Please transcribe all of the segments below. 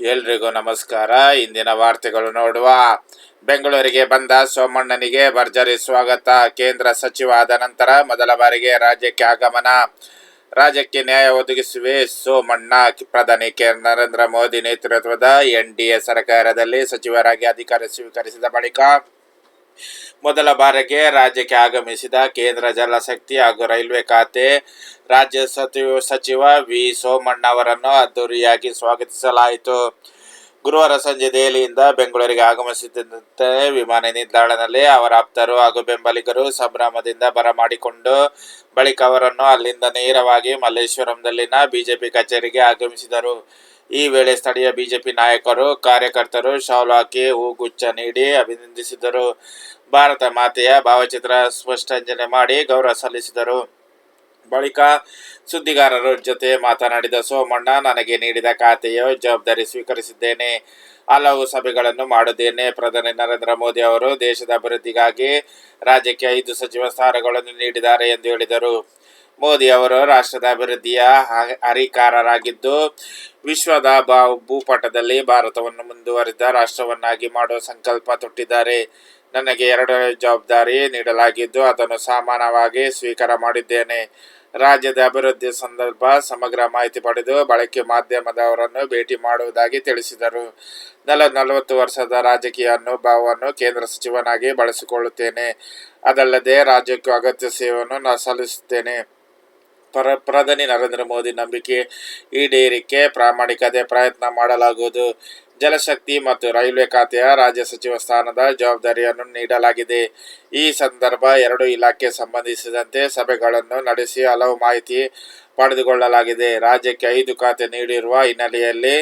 ಎಲ್ರಿಗೂ ನಮಸ್ಕಾರ. ಇಂದಿನ ವಾರ್ತೆಗಳು ನೋಡುವ. ಬೆಂಗಳೂರಿಗೆ ಬಂದ ಸೋಮಣ್ಣನಿಗೆ ಭರ್ಜರಿ ಸ್ವಾಗತ. ಕೇಂದ್ರ ಸಚಿವ ಆದ ನಂತರ ಮೊದಲ ಬಾರಿಗೆ ರಾಜ್ಯಕ್ಕೆ ಆಗಮನ. ರಾಜ್ಯಕ್ಕೆ ನ್ಯಾಯ ಒದಗಿಸುವೆ ಸೋಮಣ್ಣ. ಪ್ರಧಾನಿ ಕೆ. ನರೇಂದ್ರ ಮೋದಿ ನೇತೃತ್ವದ ಎನ್ ಡಿ ಎ ಸರ್ಕಾರದಲ್ಲಿ ಸಚಿವರಾಗಿ ಅಧಿಕಾರ ಸ್ವೀಕರಿಸಿದ ಬಳಿಕ ಮೊದಲ ಬಾರಿಗೆ ರಾಜ್ಯಕ್ಕೆ ಆಗಮಿಸಿದ ಕೇಂದ್ರ ಜಲಶಕ್ತಿ ಹಾಗೂ ರೈಲ್ವೆ ಖಾತೆ ರಾಜ್ಯ ಸಚಿವ ಸಚಿವ ವಿ ಸೋಮಣ್ಣ ಅವರನ್ನು ಅದ್ದೂರಿಯಾಗಿ ಸ್ವಾಗತಿಸಲಾಯಿತು. ಗುರುವಾರ ಸಂಜೆ ದೆಹಲಿಯಿಂದ ಬೆಂಗಳೂರಿಗೆ ಆಗಮಿಸುತ್ತಿದ್ದಂತೆ ವಿಮಾನ ನಿಲ್ದಾಣದಲ್ಲಿ ಅವರ ಆಪ್ತರು ಹಾಗೂ ಬೆಂಬಲಿಗರು ಸಂಭ್ರಮದಿಂದ ಬರಮಾಡಿಕೊಂಡು ಬಳಿಕ ಅವರನ್ನು ಅಲ್ಲಿಂದ ನೇರವಾಗಿ ಮಲ್ಲೇಶ್ವರಂದಲ್ಲಿನ ಬಿಜೆಪಿ ಕಚೇರಿಗೆ ಆಗಮಿಸಿದರು. ಈ ವೇಳೆ ಸ್ಥಳೀಯ ಬಿಜೆಪಿ ನಾಯಕರು, ಕಾರ್ಯಕರ್ತರು ಶಾಲು ಹಾಕಿ ಹೂಗುಚ್ಛ ನೀಡಿ ಅಭಿನಂದಿಸಿದರು. ಭಾರತ ಮಾತೆಯ ಭಾವಚಿತ್ರ ಸ್ಪಷ್ಟಂಜನೆ ಮಾಡಿ ಗೌರವ ಸಲ್ಲಿಸಿದರು. ಬಳಿಕ ಸುದ್ದಿಗಾರರ ಜೊತೆ ಮಾತನಾಡಿದ ಸೋಮಣ್ಣ, ನನಗೆ ನೀಡಿದ ಖಾತೆಯ ಜವಾಬ್ದಾರಿ ಸ್ವೀಕರಿಸಿದ್ದೇನೆ. ಹಲವು ಸಭೆಗಳನ್ನು ಮಾಡಿದ್ದೇನೆ ಪ್ರಧಾನಿ ನರೇಂದ್ರ ಮೋದಿ ಅವರು ದೇಶದ ಅಭಿವೃದ್ಧಿಗಾಗಿ ರಾಜ್ಯಕ್ಕೆ ಐದು ಸಚಿವ ಸ್ಥಾನಗಳನ್ನು ನೀಡಿದ್ದಾರೆ ಎಂದು ಹೇಳಿದರು. ಮೋದಿ ಅವರು ರಾಷ್ಟ್ರದ ಅಭಿವೃದ್ಧಿಯ ಹರಿಕಾರರಾಗಿದ್ದು, ವಿಶ್ವದ ಬಾ ಭೂಪಟದಲ್ಲಿ ಭಾರತವನ್ನು ಮುಂದುವರಿದ ರಾಷ್ಟ್ರವನ್ನಾಗಿ ಮಾಡುವ ಸಂಕಲ್ಪ ತೊಟ್ಟಿದ್ದಾರೆ. ನನಗೆ ಎರಡು ಜವಾಬ್ದಾರಿ ನೀಡಲಾಗಿದ್ದು, ಅದನ್ನು ಸಮಾನವಾಗಿ ಸ್ವೀಕಾರ ಮಾಡಿದ್ದೇನೆ. ರಾಜ್ಯದ ಅಭಿವೃದ್ಧಿ ಸಂದರ್ಭ ಸಮಗ್ರ ಮಾಹಿತಿ ಪಡೆದು ಬಳಕೆ ಮಾಧ್ಯಮದವರನ್ನು ಭೇಟಿ ಮಾಡುವುದಾಗಿ ತಿಳಿಸಿದರು. ನಲ ನಲವತ್ತು ವರ್ಷದ ರಾಜಕೀಯ ಅನುಭವವನ್ನು ಕೇಂದ್ರ ಸಚಿವನಾಗಿ ಬಳಸಿಕೊಳ್ಳುತ್ತೇನೆ. ಅದಲ್ಲದೆ ರಾಜ್ಯಕ್ಕೂ ಅಗತ್ಯ ಸೇವೆಯನ್ನು ನಾನು ಸಲ್ಲಿಸುತ್ತೇನೆ. ಪ್ರ ಪ್ರಧಾನಿ ನರೇಂದ್ರ ಮೋದಿ ನಂಬಿಕೆ ಈಡೇರಿಕೆ ಪ್ರಾಮಾಣಿಕತೆ ಪ್ರಯತ್ನ ಮಾಡಲಾಗುವುದು. ಜಲಶಕ್ತಿ ಮತ್ತು ರೈಲ್ವೆ ಖಾತೆಯ ರಾಜ್ಯ ಸಚಿವ ಸ್ಥಾನದ ಜವಾಬ್ದಾರಿಯನ್ನು ನೀಡಲಾಗಿದೆ. ಈ ಸಂದರ್ಭ ಎರಡು ಇಲಾಖೆ ಸಂಬಂಧಿಸಿದಂತೆ ಸಭೆಗಳನ್ನು ನಡೆಸಿ ಹಲವು ಮಾಹಿತಿ ಪಡೆದುಕೊಳ್ಳಲಾಗಿದೆ. ರಾಜ್ಯಕ್ಕೆ ಐದು ಖಾತೆ ನೀಡಿರುವ ಹಿನ್ನೆಲೆಯಲ್ಲಿ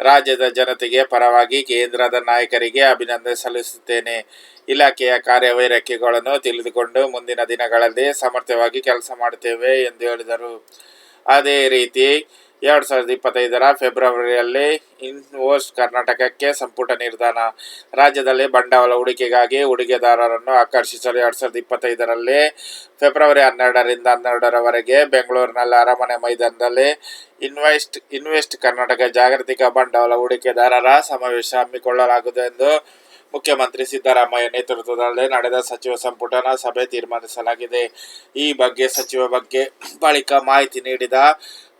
ರಾಜ್ಯದ ಜನತೆಗೆ ಪರವಾಗಿ ಕೇಂದ್ರದ ನಾಯಕರಿಗೆ ಅಭಿನಂದನೆ ಸಲ್ಲಿಸುತ್ತೇನೆ. ಇಲಾಖೆಯ ಕಾರ್ಯವೈರಕ್ಯಗಳನ್ನು ತಿಳಿದುಕೊಂಡು ಮುಂದಿನ ದಿನಗಳಲ್ಲಿ ಸಮರ್ಥವಾಗಿ ಕೆಲಸ ಮಾಡುತ್ತೇವೆ ಎಂದು ಹೇಳಿದರು. ಅದೇ ರೀತಿ ಎರಡು ಸಾವಿರದ ಇಪ್ಪತ್ತೈದರ ಫೆಬ್ರವರಿಯಲ್ಲಿ ಇನ್ವೋಸ್ಟ್ ಕರ್ನಾಟಕಕ್ಕೆ ಸಂಪುಟ ನಿರ್ಧಾರ ರಾಜ್ಯದಲ್ಲಿ ಬಂಡವಾಳ ಹೂಡಿಕೆಗಾಗಿ ಹೂಡಿಕೆದಾರರನ್ನು ಆಕರ್ಷಿಸಲು ಎರಡು ಸಾವಿರದ ಇಪ್ಪತ್ತೈದರಲ್ಲಿ ಫೆಬ್ರವರಿ ಹನ್ನೆರಡರಿಂದ ಹನ್ನೆರಡರವರೆಗೆ ಬೆಂಗಳೂರಿನಲ್ಲಿ ಅರಮನೆ ಮೈದಾನದಲ್ಲಿ ಇನ್ವೆಸ್ಟ್ ಇನ್ವೆಸ್ಟ್ ಕರ್ನಾಟಕ ಜಾಗತಿಕ ಬಂಡವಾಳ ಹೂಡಿಕೆದಾರರ ಸಮಾವೇಶ ಹಮ್ಮಿಕೊಳ್ಳಲಾಗುವುದು ಎಂದು ಮುಖ್ಯಮಂತ್ರಿ ಸಿದ್ದರಾಮಯ್ಯ ನೇತೃತ್ವದಲ್ಲಿ ನಡೆದ ಸಚಿವ ಸಂಪುಟನ ಸಭೆ ತೀರ್ಮಾನಿಸಲಾಗಿದೆ. ಈ ಬಗ್ಗೆ, ಸಚಿವ ಬಗ್ಗೆ ಬಳಿಕ ಮಾಹಿತಿ ನೀಡಿದ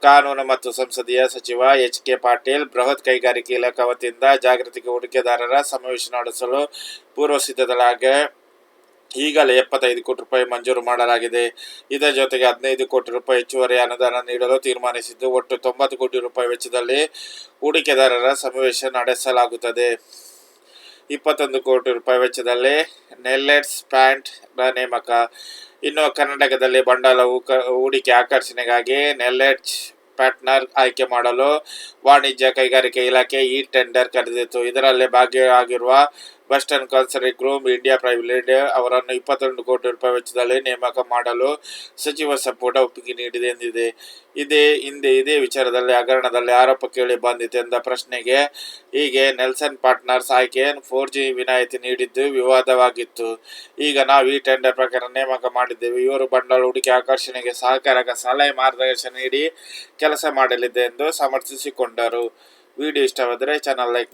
ಕಾನೂನು ಮತ್ತು ಸಂಸದೀಯ ಸಚಿವ ಎಚ್ ಕೆ ಪಾಟೀಲ್ ಬೃಹತ್ ಕೈಗಾರಿಕೆ ಇಲಾಖೆ ವತಿಯಿಂದ ಜಾಗತಿಕ ಹೂಡಿಕೆದಾರರ ಸಮಾವೇಶ ನಡೆಸಲು ಪೂರ್ವ ಸಿದ್ಧತೆಯಾಗಿ ಈಗಲೇ ಎಪ್ಪತ್ತೈದು ಕೋಟಿ ರೂಪಾಯಿ ಮಂಜೂರು ಮಾಡಲಾಗಿದೆ. ಇದರ ಜೊತೆಗೆ ಹದಿನೈದು ಕೋಟಿ ರೂಪಾಯಿ ಹೆಚ್ಚುವರಿ ಅನುದಾನ ನೀಡಲು ತೀರ್ಮಾನಿಸಿದ್ದು, ಒಟ್ಟು ತೊಂಬತ್ತು ಕೋಟಿ ರೂಪಾಯಿ ವೆಚ್ಚದಲ್ಲಿ ಹೂಡಿಕೆದಾರರ ಸಮಾವೇಶ ನಡೆಸಲಾಗುತ್ತದೆ. ಇಪ್ಪತ್ತೊಂದು ಕೋಟಿ ರೂಪಾಯಿ ವೆಚ್ಚದಲ್ಲಿ ನೆಲ್ಲೆಟ್ಸ್ ಪ್ಯಾಂಟ್ ನೇಮಕ. ಇನ್ನು ಕರ್ನಾಟಕದಲ್ಲಿ ಹೂಕ- ಹೂಡಿಕೆ ಆಕರ್ಷಣೆಗಾಗಿ ನೆಲ್ಲೆಟ್ಸ್ ಪಾರ್ಟ್ನರ್ ಆಯ್ಕೆ ಮಾಡಲು ವಾಣಿಜ್ಯ ಕೈಗಾರಿಕೆ ಇಲಾಖೆ ಈ ಟೆಂಡರ್ ಕರೆದಿತ್ತು. ಇದರಲ್ಲಿ ಭಾಗಿಯಾಗಿರುವ ವೆಸ್ಟರ್ನ್ ಕನ್ಸಲ್ಟಿಂಗ್ ಗ್ರೂಮ್ ಇಂಡಿಯಾ ಪ್ರೈವೇಟ್ ಅವರನ್ನು ಇಪ್ಪತ್ತೊಂದು ಕೋಟಿ ರೂಪಾಯಿ ವೆಚ್ಚದಲ್ಲಿ ನೇಮಕ ಮಾಡಲು ಸಚಿವ ಸಂಪುಟ ಒಪ್ಪಿಗೆ ನೀಡಿದೆ ಎಂದಿದೆ. ಇದೇ ಹಿಂದೆ ಇದೇ ವಿಚಾರದಲ್ಲಿ, ಹಗರಣದಲ್ಲಿ ಆರೋಪ ಕೇಳಿ ಬಂದಿತ್ತು ಎಂದ ಪ್ರಶ್ನೆಗೆ ಹೀಗೆ ನೆಲ್ಸನ್ ಪಾರ್ಟ್ನರ್ಸ್ ಆಯ್ಕೆ ಫೋರ್ ಜಿ ವಿನಾಯಿತಿ ನೀಡಿದ್ದು ವಿವಾದವಾಗಿತ್ತು. ಈಗ ನಾವು ಈ ಟೆಂಡರ್ ಪ್ರಕಾರ ನೇಮಕ ಮಾಡಿದ್ದೇವೆ. ಇವರು ಬಂಡವಾಳ ಹೂಡಿಕೆ ಆಕರ್ಷಣೆಗೆ ಸಹಕಾರಕ ಸಲಹೆ ಮಾರ್ಗದರ್ಶನ ನೀಡಿ ಕೆಲಸ ಮಾಡಲಿದೆ ಎಂದು ಸಮರ್ಥಿಸಿಕೊಂಡರು. ವಿಡಿಯೋ ಇಷ್ಟವಾದರೆ ಚಾನಲ್ ಲೈಕ್